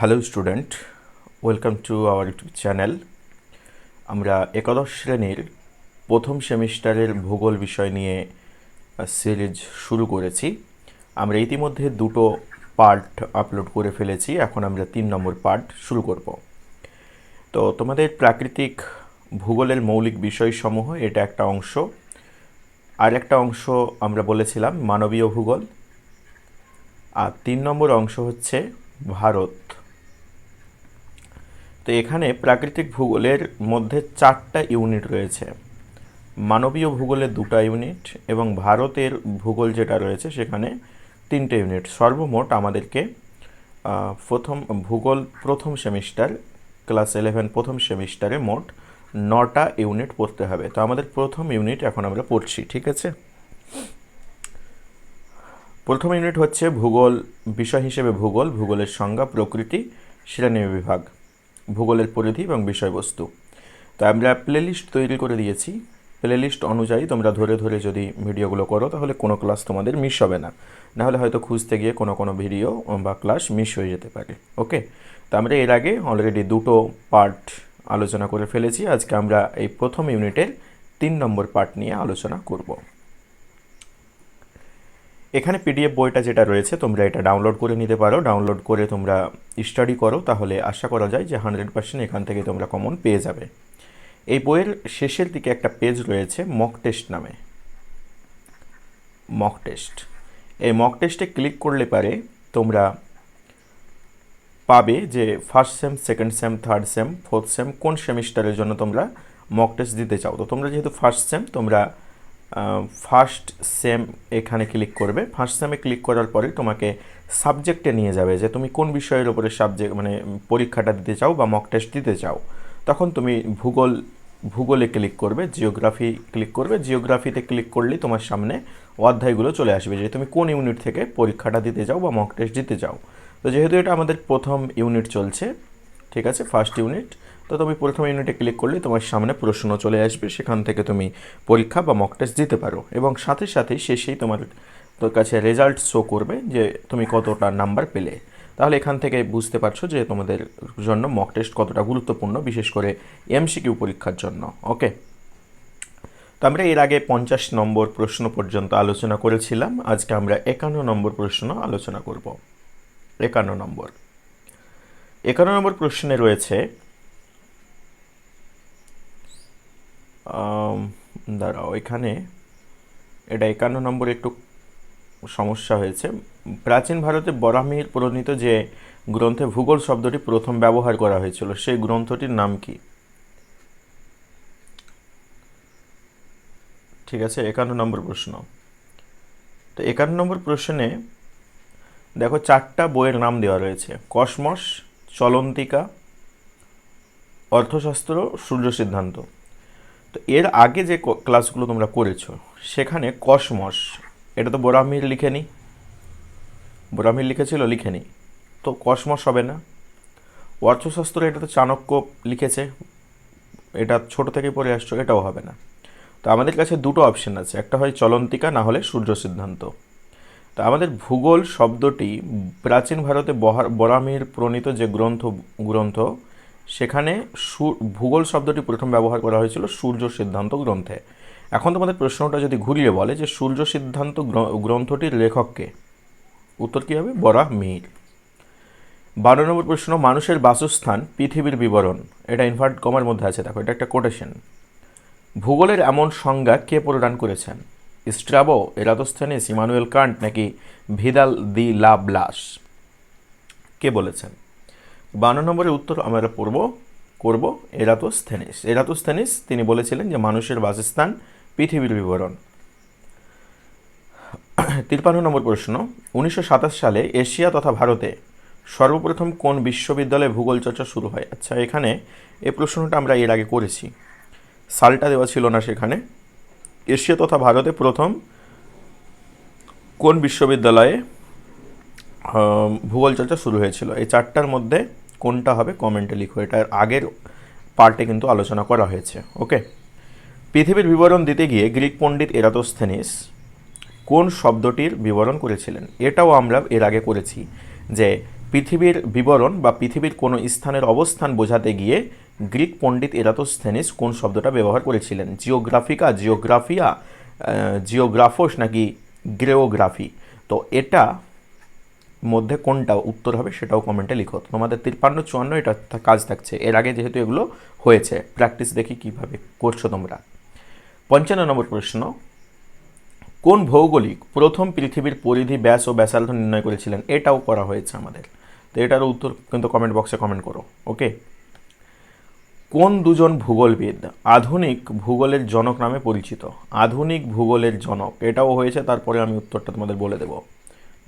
Hello student welcome to our YouTube channel আমরা একাদশ শ্রেণির প্রথম সেমিস্টারের ভূগোল বিষয় নিয়ে সিরিজ শুরু করেছি। আমরা ইতিমধ্যে দুটো পার্ট আপলোড করে ফেলেছি। এখন আমরা তিন নম্বর পার্ট শুরু করব। তো তোমাদের প্রাকৃতিক ভূগোলের মৌলিক বিষয়সমূহ, এটা একটা অংশ। আর একটা অংশ আমরা বলেছিলাম মানবীয় ভূগোল। আর তিন নম্বর অংশ হচ্ছে ভারত। তো এখানে প্রাকৃতিক ভূগোলের মধ্যে চারটা ইউনিট রয়েছে। মানবীয় ভূগোলের দুটো ইউনিট এবং ভারতের ভূগোল যেটা রয়েছে সেখানে তিনটে ইউনিট। সর্বমোট আমাদেরকে প্রথম ভূগোল প্রথম সেমিস্টার, ক্লাস ইলেভেন প্রথম সেমিস্টারে মোট নটা ইউনিট পড়তে হবে। তো আমাদের প্রথম ইউনিট এখন আমরা পড়ছি, ঠিক আছে? প্রথম ইউনিট হচ্ছে ভূগোল, বিষয় হিসেবে ভূগোল, ভূগোলের সংজ্ঞা, প্রকৃতি শ্রেণি বিভাগ। ভূগোলের পরিধি এবং বিষয়বস্তু। তো আমরা প্লেলিস্ট তৈরি করে দিয়েছি। প্লেলিস্ট অনুযায়ী তোমরা ধরে ধরে যদি ভিডিওগুলো করো, তাহলে কোনো ক্লাস তোমাদের মিস হবে না। নাহলে হয়তো খুঁজতে গিয়ে কোনো কোনো ভিডিও বা ক্লাস মিস হয়ে যেতে পারে। ওকে? তো আমরা এর আগে অলরেডি দুটো পার্ট আলোচনা করে ফেলেছি। আজকে আমরা এই প্রথম ইউনিটের তিন নম্বর পার্ট নিয়ে আলোচনা করব। এখানে পিডিএফ বইটা যেটা রয়েছে, তোমরা এটা ডাউনলোড করে নিতে পারো। ডাউনলোড করে তোমরা স্টাডি করো, তাহলে আশা করা যায় যে হান্ড্রেড পার্সেন্ট এখান থেকে তোমরা কমন পেয়ে যাবে। এই বইয়ের শেষের দিকে একটা পেজ রয়েছে মক টেস্ট নামে। মক টেস্ট এই মক টেস্টে ক্লিক করলে পারে তোমরা পাবে যে first sem second sem third sem fourth sem কোন সেমিস্টারের জন্য তোমরা মক টেস্ট দিতে চাও। তো তোমরা যেহেতু ফার্স্ট সেম তোমরা ফার্স্ট সেম এখানে ক্লিক করবে। ফার্স্ট সেমে ক্লিক করার পরে তোমাকে সাবজেক্টে নিয়ে যাবে যে তুমি কোন বিষয়ের উপরে সাবজেক্ট মানে পরীক্ষাটা দিতে চাও বা মক টেস্ট দিতে চাও। তখন তুমি ভূগোল, ভূগোলে ক্লিক করবে জিওগ্রাফি ক্লিক করবে। জিওগ্রাফিতে ক্লিক করলেই তোমার সামনে অধ্যায়গুলো চলে আসবে যে তুমি কোন ইউনিট থেকে পরীক্ষাটা দিতে চাও বা মক টেস্ট দিতে চাও। তো যেহেতু এটা আমাদের প্রথম ইউনিট চলছে ঠিক আছে ফার্স্ট ইউনিট তো তুমি প্রথম ইউনিটে ক্লিক করলে তোমার সামনে প্রশ্ন চলে আসবে। সেখান থেকে তুমি পরীক্ষা বা মক টেস্ট দিতে পারো। এবং সাথে সাথে শেষেই তোমার তোর কাছে রেজাল্ট শো করবে যে তুমি কতটা নাম্বার পেলে। তাহলে এখান থেকে বুঝতে পারছ যে তোমাদের জন্য মক টেস্ট কতটা গুরুত্বপূর্ণ, বিশেষ করে এমসিকিউ পরীক্ষার জন্য। ওকে তো আমরা এর আগে পঞ্চাশ নম্বর প্রশ্ন পর্যন্ত আলোচনা করেছিলাম। আজকে আমরা একান্ন নম্বর প্রশ্ন আলোচনা করব। একান্ন নম্বর। একান্ন নম্বর প্রশ্নে রয়েছে দাঁড়াও, এখানে এটা একান্ন নম্বর একটু সমস্যা হয়েছে। প্রাচীন ভারতে বরামির প্রণীত যে গ্রন্থে ভূগোল শব্দটি প্রথম ব্যবহার করা হয়েছিল, সেই গ্রন্থটির নাম কি? ঠিক আছে, একান্ন নম্বর প্রশ্ন। তো একান্ন নম্বর প্রশ্নে দেখো চারটা বইয়ের নাম দেওয়া রয়েছে, কসমস চলন্তিকা, অর্থশাস্ত্র, সূর্য সিদ্ধান্ত। তো এর আগে যে ক্লাসগুলো তোমরা করেছ, সেখানে কসমস, এটা তো বোরামির লিখেনি। বোরামির লিখেছিল, লিখেনি। তো কসমস হবে না। অর্থশাস্ত্র এটা তো চাণক্য লিখেছে, এটা ছোট থেকে পড়ে আসছো, এটাও হবে না। তো আমাদের কাছে দুটো অপশন আছে, একটা হয় চলন্তিকা, না হলে সূর্য সিদ্ধান্ত। তো আমাদের ভূগোল শব্দটি প্রাচীন ভারতে বরামির প্রণীত যে গ্রন্থ গ্রন্থ, সেখানে ভূগোল শব্দটি প্রথম ব্যবহার করা হয়েছিল সূর্য সিদ্ধান্ত গ্রন্থে। এখন তোমাদের প্রশ্নটা যদি ঘুরিয়ে বলে যে সূর্য সিদ্ধান্ত গ্র- গ্রন্থটির লেখককে উত্তর কী হবে? বরাহ মিহির বারো নম্বর প্রশ্ন, মানুষের বাসস্থান, পৃথিবীর বিবরণ। এটা ইনভার্ট কমার মধ্যে আছে, দেখো, এটা একটা কোটেশন ভূগোলের এমন সংজ্ঞা কে প্রদান করেছেন? স্ট্রাবো এরাতোস্থেনিস ইমানুয়েল কান্ট নাকি ভিদাল দি লা ব্লাস? কে বলেছেন? বান্ন নম্বরের উত্তর আমরা পড়ব, করব এরাতোস্থেনিস এরাতোস্থেনিস তিনি বলেছিলেন যে মানুষের বাসস্থান পৃথিবীর বিবরণ। তিরপান্ন নম্বর প্রশ্ন, উনিশশো সাতাশ সালে এশিয়া তথা ভারতে সর্বপ্রথম কোন বিশ্ববিদ্যালয়ে ভূগোল চর্চা শুরু হয়? আচ্ছা এখানে এই প্রশ্নটা আমরা এর আগে করেছি। সালটা দেওয়া ছিল না সেখানে। এশিয়া তথা ভারতে প্রথম কোন বিশ্ববিদ্যালয়ে ভূগোল চর্চা শুরু হয়েছিল? এই চারটার মধ্যে কোনটা হবে কমেন্টে লিখো। এটার আগের পার্টে কিন্তু আলোচনা করা হয়েছে, ওকে? পৃথিবীর বিবরণ দিতে গিয়ে গ্রিক পণ্ডিত এরাতোস্থেনিস কোন শব্দটির বিবরণ করেছিলেন? এটাও আমরা এর আগে করেছি যে পৃথিবীর বিবরণ বা পৃথিবীর কোনো স্থানের অবস্থান বোঝাতে গিয়ে গ্রিক পণ্ডিত এরাতোস্থেনিস কোন শব্দটা ব্যবহার করেছিলেন? জিওগ্রাফিকা, জিওগ্রাফিয়া জিওগ্রাফোস নাকি গ্রেওগ্রাফি? তো এটা মধ্যে কোনটা উত্তর হবে সেটাও কমেন্টে লিখো। তোমাদের তিপ্পান্ন চুয়ান্ন এটা কাজ থাকছে। এর আগে যেহেতু এগুলো হয়েছে, প্র্যাকটিস দেখি কীভাবে করছ তোমরা। পঞ্চান্ন নম্বর প্রশ্ন, কোন ভৌগোলিক প্রথম পৃথিবীর পরিধি ব্যাস ও ব্যাসার্ধ নির্ণয় করেছিলেন? এটাও করা হয়েছে আমাদের। তো এটারও উত্তর কিন্তু কমেন্ট বক্সে কমেন্ট করো, ওকে? কোন দুজন ভূগোলবিদ আধুনিক ভূগোলের জনক নামে পরিচিত? আধুনিক ভূগোলের জনক, এটাও হয়েছে, তারপরে আমি উত্তরটা তোমাদের বলে দেবো।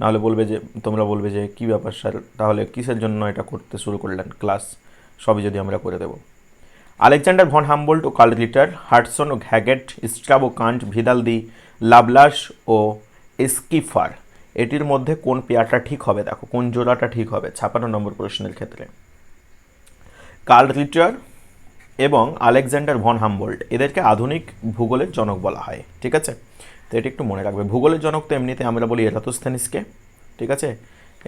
নাহলে বলবে যে, তোমরা বলবে যে, কী ব্যাপার স্যার? তাহলে কিসের জন্য এটা করতে শুরু করলেন ক্লাস? সবই যদি আমরা করে দেবো। আলেকজান্ডার ভন হাম্বোল্ট ও কার্ল রিটার, হার্টসন ও ঘ্যাগেট ও কান্ট ভিদাল দি লাবলাস ও স্কিফার, এটির মধ্যে কোন পেয়ারটা ঠিক হবে? দেখো, কোন জোড়াটা ঠিক হবে? ছাপান্ন নম্বর প্রশ্নের ক্ষেত্রে। কার্ল রিটার এবং আলেকজান্ডার ভন হামবোল্ট, এদেরকে আধুনিক ভূগোলের জনক বলা হয়, ঠিক আছে? তো এটি একটু মনে রাখবে। ভূগোলের জনক তো এমনিতে আমরা বলি এরাতোস্থেনিসকে, ঠিক আছে?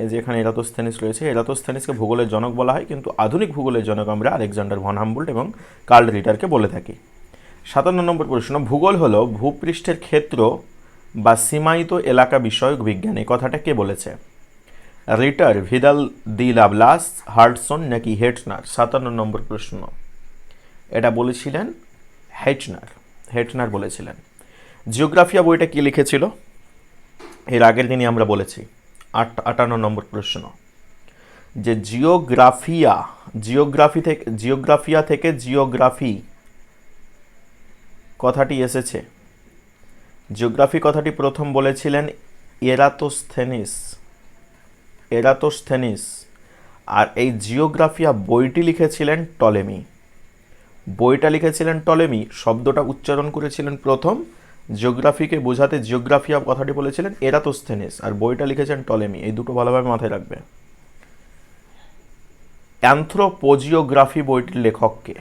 এই যে এখানে এরাতোস্থেনিস রয়েছে, এরাতোস্থেনিসকে ভূগোলের জনক বলা হয়, কিন্তু আধুনিক ভূগোলের জনক আমরা আলেকজান্ডার ভন হামবোল্ট এবং কার্ল রিটারকে বলে থাকি। সাতান্ন নম্বর প্রশ্ন, ভূগোল হলো ভূপৃষ্ঠের ক্ষেত্র বা সীমায়িত এলাকা বিষয়ক বিজ্ঞান, এই কথাটা কে বলেছে? রিটার ভিদাল দি লাবলাস, হার্টসন নাকি হেটনার? সাতান্ন নম্বর প্রশ্ন। এটা বলেছিলেন হেটনার হেটনার বলেছিলেন। জিওগ্রাফিয়া বইটা কি লিখেছিল? এর আগের দিনই আমরা বলেছি, আট, আটান্ন নম্বর প্রশ্ন। যে জিওগ্রাফিয়া, জিওগ্রাফি থেকে, জিওগ্রাফিয়া থেকে জিওগ্রাফি কথাটি এসেছে। জিওগ্রাফি কথাটি প্রথম বলেছিলেন এরাতোস্থেনিস এরাতোস্থেনিস। আর এই জিওগ্রাফিয়া বইটি লিখেছিলেন টলেমি। বইটা লিখেছিলেন টলেমি, শব্দটা উচ্চারণ করেছিলেন প্রথম, জিওগ্রাফিকে বোঝাতে জিওগ্রাফিয়া কথাটি বলেছিলেন এরাতোস্থেনিস, আর বইটা লিখেছেন টলেমি, এই দুটো ভালোভাবে মাথায় রাখবে অ্যান্থ্রোপোজিওগ্রাফি বইটির লেখককে,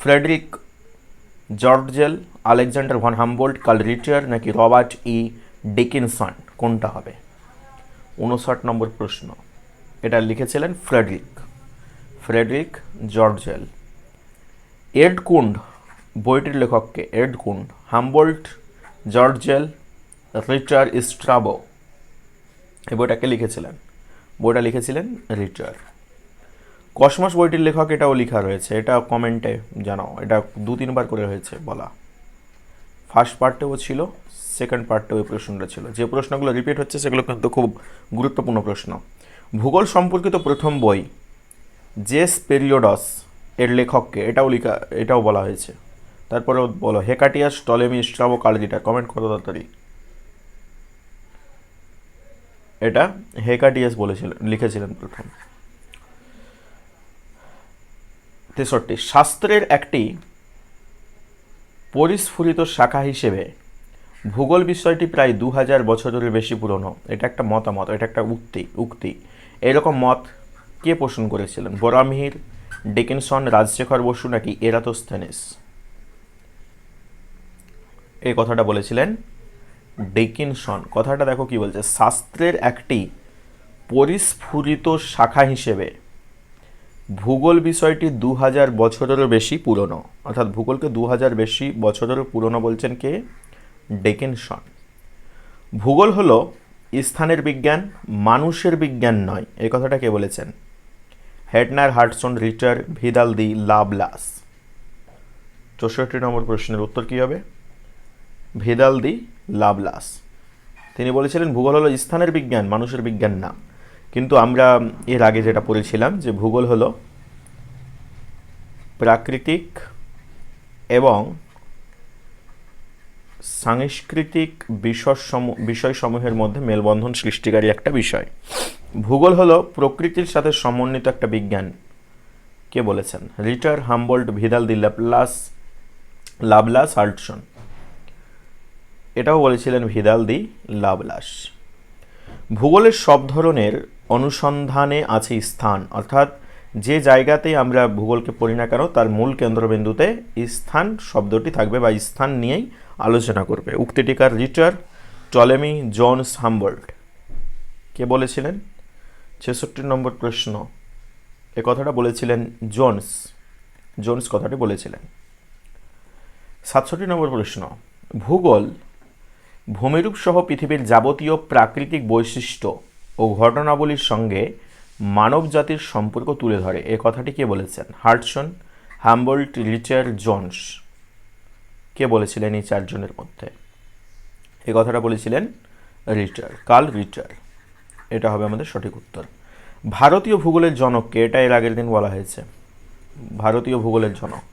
Friedrich Ratzel, Alexander von Humboldt Karl Ritter, নাকি রবার্ট ই ডিকিনসন, কোনটা হবে? উনষাট নম্বর প্রশ্ন, এটা লিখেছিলেন ফ্রেডরিক ফ্রেডরিক জর্জেল। এডকুন্ড, বইটির লেখককে এডকুন্ড, হামবোল্ট, জর্জেল রিটার স্ট্রাবো এই বইটাকে লিখেছিলেন। বইটা লিখেছিলেন রিটার কসমস বইটির লেখক এটাও লেখা রয়েছে এটা কমেন্টে জানাও, এটা দু তিনবার করে হয়েছে বলা। ফার্স্ট পার্টেও ছিল, সেকেন্ড পার্টেও এই প্রশ্নটা ছিল। যে প্রশ্নগুলো রিপিট হচ্ছে, সেগুলো কিন্তু খুব গুরুত্বপূর্ণ প্রশ্ন। ভূগোল সম্পর্কিত প্রথম বই, জেস পেরিওডস এর লেখককে, এটাও লেখা, এটাও বলা হয়েছে। তারপরে বলো হেকাটিয়াস টলেমি স্ট্রাবো কালজিটা কমেন্ট করো তাড়াতাড়ি। এটা হেকাটিয়াস বলেছিলেন লিখেছিলেন প্রথম। তেষট্টি, শাস্ত্রের একটি পরিস্ফুরিত শাখা হিসেবে ভূগোল বিষয়টি প্রায় দু হাজার বছরের বেশি পুরনো। এটা একটা মতামত, এটা একটা উক্তি উক্তি। এরকম মত কে পোষণ করেছিলেন? বোরামিহির ডিকিনসন, রাজশেখর বসু নাকি এরাতোস্থেনিস? এই কথাটা বলেছিলেন ডিকিনসন। কথাটা দেখো কি বলছে, শাস্ত্রের একটি পরিস্ফুরিত শাখা হিসেবে ভূগোল বিষয়টি দু হাজার বছরেরও বেশি পুরনো। অর্থাৎ ভূগোলকে দু হাজার বেশি বছরেরও পুরনো বলছেন কে? ডেকেনসন। ভূগোল হলো স্থানের বিজ্ঞান, মানুষের বিজ্ঞান নয়। এই কথাটা কে বলেছেন? Hettner, Hartshorne Ritter Vidal de la Blache. চৌষট্টি নম্বর প্রশ্নের উত্তর কী হবে? Vidal de la Blache. তিনি বলেছিলেন, ভূগোল হলো স্থানের বিজ্ঞান, মানুষের বিজ্ঞান না। কিন্তু আমরা এর আগে যেটা পড়েছিলাম যে ভূগোল হলো প্রাকৃতিক এবং সাংস্কৃতিক বিষয়সমূহ বিষয়সমূহের মধ্যে মেলবন্ধন সৃষ্টিকারী একটা বিষয়। ভূগোল হলো প্রকৃতির সাথে সমন্বিত একটা বিজ্ঞান। কে বলেছেন? Ritter Humboldt Vidal de la Blache la Blache Hartshorne এটাও বলেছিলেন ভিদাল দি লাবলাস। ভূগোলের সব ধরনের অনুসন্ধানে আছে স্থান। অর্থাৎ যে জায়গাতেই আমরা ভূগোলকে পড়ি না কেন, তার মূল কেন্দ্রবিন্দুতে স্থান শব্দটি থাকবে বা স্থান নিয়েই আলোচনা করবে। উক্তিটিকার রিটার টলেমি জনস হাম্বল্ট। কে বলেছিলেন? ছেষট্টি নম্বর প্রশ্ন, এ কথাটা বলেছিলেন জোন্স। জোন্স কথাটি বলেছিলেন। সাতষট্টি নম্বর প্রশ্ন, ভূগোল ভূমিরূপ সহ পৃথিবীর যাবতীয় প্রাকৃতিক বৈশিষ্ট্য ও ঘটনাবলীর সঙ্গে মানব জাতির সম্পর্ক তুলে ধরে। এ কথাটি কে বলেছেন? Hartshorne Humboldt Richard Jones. কে বলেছিলেন এই চারজনের মধ্যে? এ কথাটা বলেছিলেন রিটার কার্ল রিটার এটা হবে আমাদের সঠিক উত্তর। ভারতীয় ভূগোলের জনককে এটা এর আগের দিন বলা হয়েছে। ভারতীয় ভূগোলের জনক।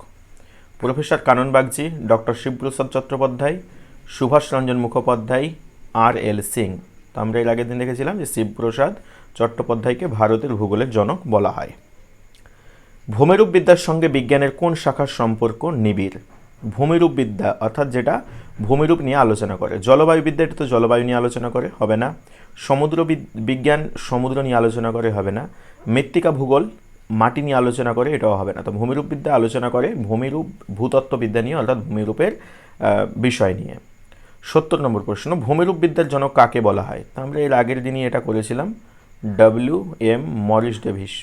Professor Kanan Bagchi doctor Shibprasad Chattopadhyay, Subhash Ranjan Mukhopadhyay, R L Singh. তো আমরা এর আগের দিন দেখেছিলাম যে শিবপ্রসাদ চট্টোপাধ্যায়কে ভারতের ভূগোলের জনক বলা হয়। ভূমিরূপ বিদ্যার সঙ্গে বিজ্ঞানের কোন শাখার সম্পর্ক নিবিড়? ভূমিরূপ বিদ্যা অর্থাৎ যেটা ভূমিরূপ নিয়ে আলোচনা করে। জলবায়ু বিদ্যা এটা তো জলবায়ু নিয়ে আলোচনা করে, হবে না? সমুদ্র বিজ্ঞান সমুদ্র নিয়ে আলোচনা করে হবে না। মৃত্তিকা ভূগোল মাটি নিয়ে আলোচনা করে এটাও হবে না। তো ভূমিরূপ বিদ্যা আলোচনা করে ভূমিরূপ, ভূতত্ত্ববিদ্যা নিয়ে অর্থাৎ ভূমিরূপের বিষয় নিয়ে। সত্তর নম্বর প্রশ্ন ভূমিরূপ বিদ্যার জনক কাকে বলা হয়? তা আমরা এর আগের দিনই এটা করেছিলাম। W M Morris Davis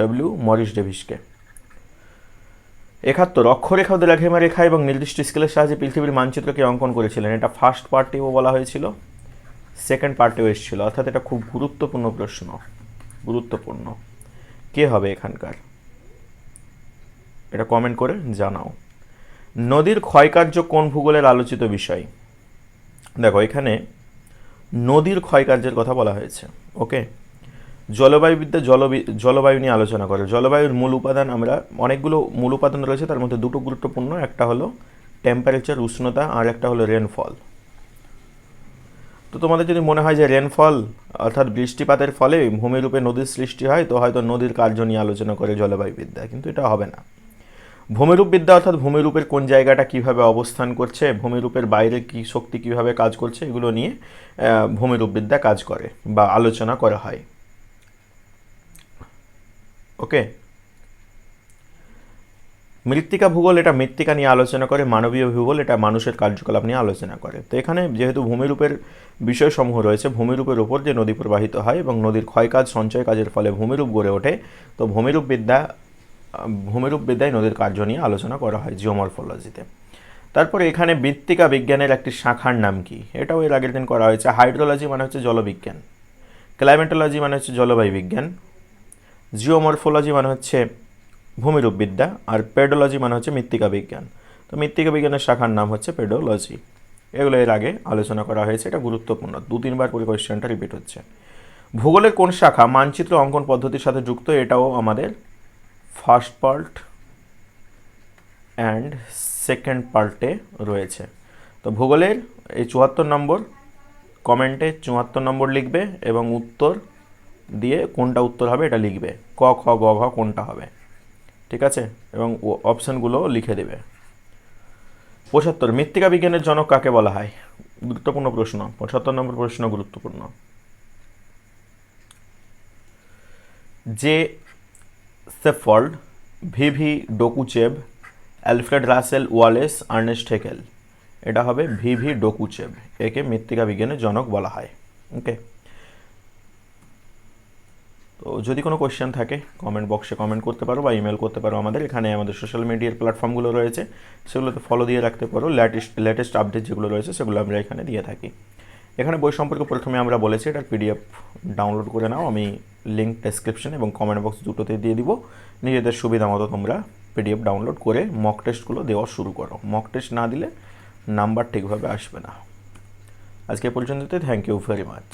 W Morris ডেভিসকে। একাত্তর, অক্ষরেখা দ্রাঘিমা রেখা এবং নির্দিষ্ট স্কেলের সাহায্যে পৃথিবীর মানচিত্রকে অঙ্কন করেছিলেন। এটা ফার্স্ট পার্টেও বলা হয়েছিল। সেকেন্ড পার্টেও এসেছিল। অর্থাৎ এটা খুব গুরুত্বপূর্ণ প্রশ্ন। গুরুত্বপূর্ণ। কে হবে এখানকার? এটা কমেন্ট করে জানাও। নদীর ক্ষয়কার্য কোন ভূগোলের আলোচিত বিষয়? দেখো, এখানে নদীর ক্ষয়কার্যের কথা বলা হয়েছে। ওকে? জলবায়ুবিদ্যা, জলবি- জলবায়ু নিয়ে আলোচনা করে। জলবায়ুর মূল উপাদান আমরা, অনেকগুলো মূল উপাদান রয়েছে, তার মধ্যে দুটো গুরুত্বপূর্ণ। একটা হলো টেম্পারেচার উষ্ণতা, আর একটা হলো রেনফল তো তোমাদের যদি মনে হয় যে রেনফল অর্থাৎ বৃষ্টিপাতের ফলে ভূমিরূপে নদীর সৃষ্টি হয়, তো হয়তো নদীর কার্য নিয়ে আলোচনা করে জলবায়ু জলবায়ুবিদ্যা, কিন্তু এটা হবে না। ভূমিরূপ বিদ্যা অর্থাৎ ভূমিরূপের কোন জায়গাটা কীভাবে অবস্থান করছে, ভূমিরূপের বাইরে কি শক্তি কীভাবে কাজ করছে, এগুলো নিয়ে ভূমিরূপ বিদ্যা কাজ করে বা আলোচনা করা হয়। ওকে মৃত্তিকা ভূগোল এটা মৃত্তিকা নিয়ে আলোচনা করে, মানবীয় ভূগোল এটা মানুষের কার্যকলাপ নিয়ে আলোচনা করে। তো এখানে যেহেতু ভূমিরূপের বিষয়সমূহ রয়েছে, ভূমিরূপের উপর যে নদী প্রবাহিত হয় এবং নদীর ক্ষয়কাজ, সঞ্চয় কাজের ফলে ভূমিরূপ গড়ে ওঠে, তো ভূমিরূপ বিদ্যা, ভূমিরূপ বিদ্যায় নদীর কার্য নিয়ে আলোচনা করা হয় জিওমরফোলজিতে। তারপরে এখানে মৃত্তিকা বিজ্ঞানের একটি শাখার নাম কি? এটাও এর আগের দিন করা হয়েছে। হাইড্রোলজি মানে হচ্ছে জলবিজ্ঞান। ক্লাইমেটোলজি মানে হচ্ছে জলবায়ু বিজ্ঞান। জিওমরফোলজি মানে হচ্ছে ভূমিরূপ বিদ্যা আর পেডোলজি মানে হচ্ছে মৃত্তিকা বিজ্ঞান। তো মৃত্তিকা বিজ্ঞানের শাখার নাম হচ্ছে পেডোলজি। এগুলো এর আগে আলোচনা করা হয়েছে, এটা গুরুত্বপূর্ণ। দু তিনবার করে কোয়েশ্চেনটা রিপিট হচ্ছে। ভূগোলের কোন শাখা মানচিত্র অঙ্কন পদ্ধতির সাথে যুক্ত, এটাও আমাদের ফার্স্ট পার্ট অ্যান্ড সেকেন্ড পার্টে রয়েছে। তো ভূগোলের এই চুয়াত্তর নম্বর কমেন্টে চুয়াত্তর নম্বর লিখবে এবং উত্তর দিয়ে কোনটা উত্তর হবে, এটা লিখবে। ক, খ, গ, ঘ, কোনটা হবে? ঠিক আছে? এবং অপশানগুলো লিখে দেবে। পঁচাত্তর, মৃত্তিকা বিজ্ঞানের জনক কাকে বলা হয়? গুরুত্বপূর্ণ প্রশ্ন। পঁচাত্তর নম্বর প্রশ্ন গুরুত্বপূর্ণ। যে সেফল্ড V V Dokuchaev Alfred Russel Wallace, Ernest Haeckel. এটা হবে ভিভি ডোকুচেভ একে মৃত্তিকা বিজ্ঞানের জনক বলা হয়। ওকে। তো যদি কোনো কোয়েশ্চেন থাকে কমেন্ট বক্সে কমেন্ট করতে পারো বা ইমেল করতে পারো আমাদের। এখানে আমাদের সোশ্যাল মিডিয়ার প্ল্যাটফর্মগুলো রয়েছে। সেগুলোতে ফলো দিয়ে রাখতে পারো। লেটেস্ট লেটেস্ট আপডেট যেগুলো রয়েছে, সেগুলো আমরা এখানে দিয়ে থাকি। এখানে বই সম্পর্কে প্রথমে আমরা বলেছি, এটার পিডিএফ ডাউনলোড করে নাও। আমি লিঙ্ক ডেসক্রিপশন এবং কমেন্ট বক্স দুটোতে দিয়ে দিব। নিজেদের সুবিধা মতো তোমরা পিডিএফ ডাউনলোড করে মক টেস্টগুলো দেওয়া শুরু করো। মক টেস্ট না দিলে নাম্বার ঠিকভাবে আসবে না। আজকে পর্যন্ততে থ্যাংক ইউ ভেরি মাচ